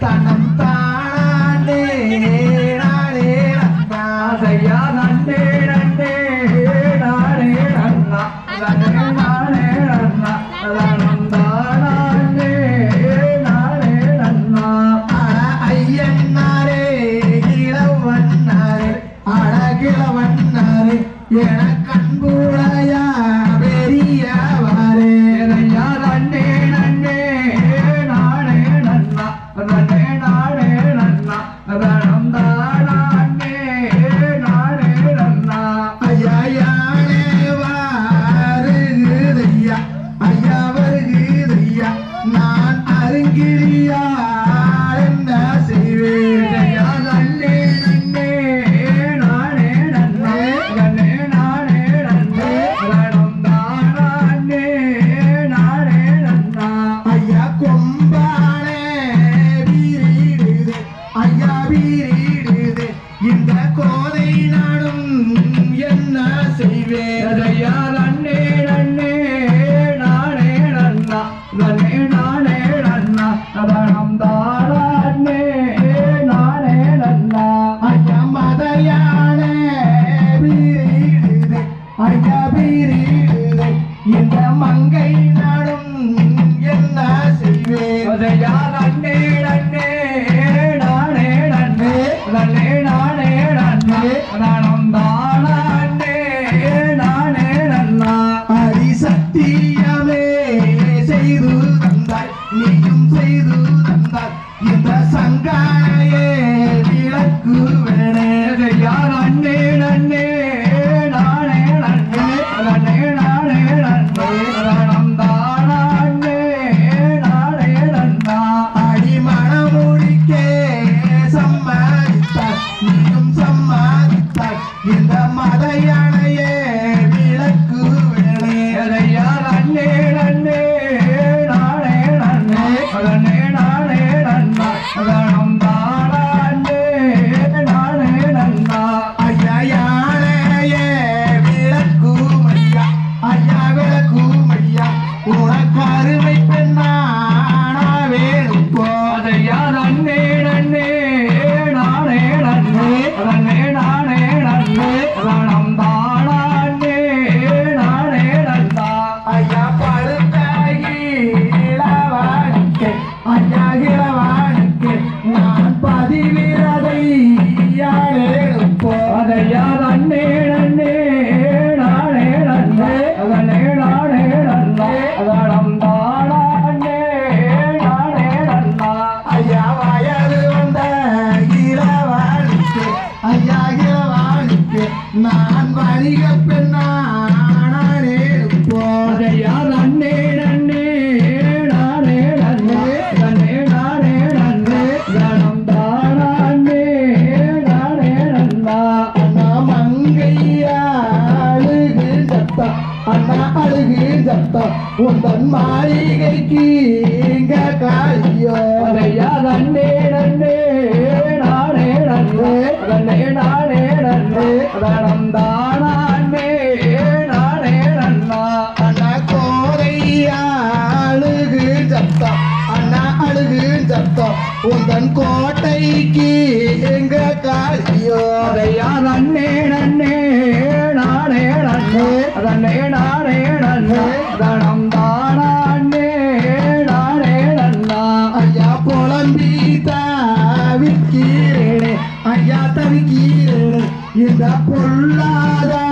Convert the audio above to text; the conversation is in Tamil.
தன்னம் தானே நாளையா நன்றே நன்றே நானே நன்னா நானே நன்னா தனம் தானே நானே நன்னா அட ஐயன்னாரே அண்ணா அழுகு சத்தம் உந்தன் மாளிகைக்கு எங்க காளியோ. ஐயா நன்னே நன்னே நானே நன்னே நன்னே நானே நன்னே நடந்தானே நானே நன்னா. அண்ணா கோரையா அழுகு சத்தம் அண்ணா அழுகு சத்தம் உந்தன் கோட்டைக்கு எங்க காளியோ. ஐயா நன்னே நன்னே நானே நன்னே. நன்னே e da porrada.